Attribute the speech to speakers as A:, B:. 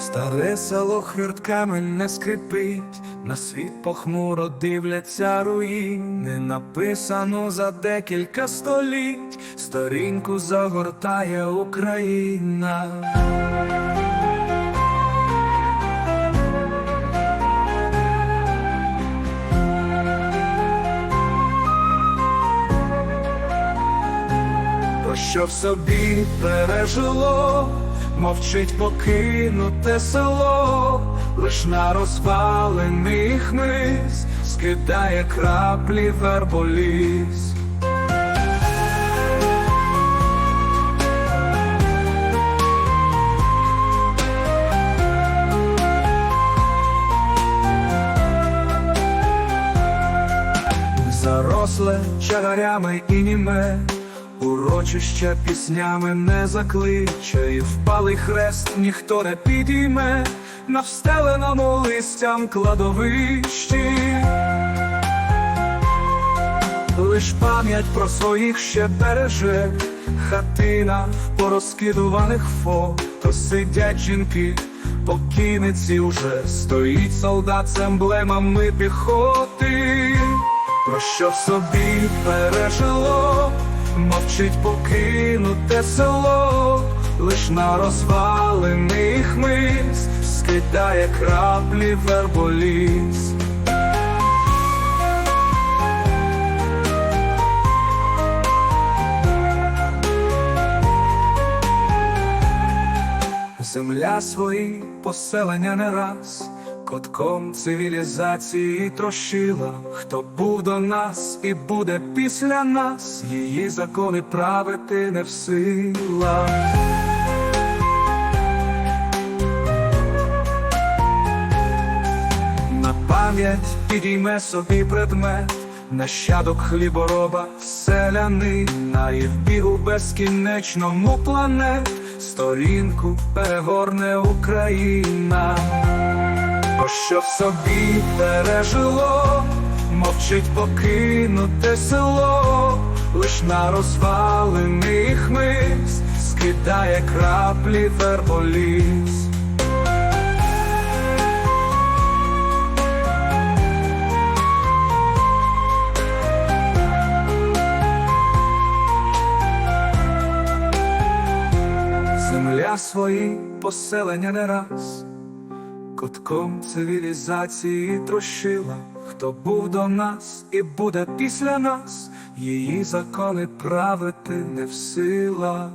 A: Старе село хвіртками не скрипить, на світ похмуро дивляться руїни, написано за декілька століть, сторінку загортає Україна. То що в собі пережило, мовчить покинуте село, лиш на розвалених мис скидає краплі верболіс. Заросле чагарями і німе, урочище піснями не закличе, і впалий хрест ніхто не підійме. На встеленому листям кладовищі. Лиш пам'ять про своїх ще береже, хатина в порозкидуваних фото. Сидять жінки, покійниці уже. Стоїть солдат з емблемами піхоти. Про що в собі пережило, мовчить покинуте село, лиш на розвалених мис скидає краплі верболіс. Земля свої поселення не раз, котком цивілізації трощила, хто був до нас і буде після нас, її закони правити не в силах. На пам'ять підійме собі предмет, нащадок хлібороба, селянина і в бігу безкінечному планет, сторінку перегорне Україна, Бо що в собі пережило, мовчить покинуте село, лиш на розвалених мис скидає краплі верболіс. Земля свої поселення не раз, котком цивілізації трощила, хто був до нас і буде після нас, її закони правити не в силах.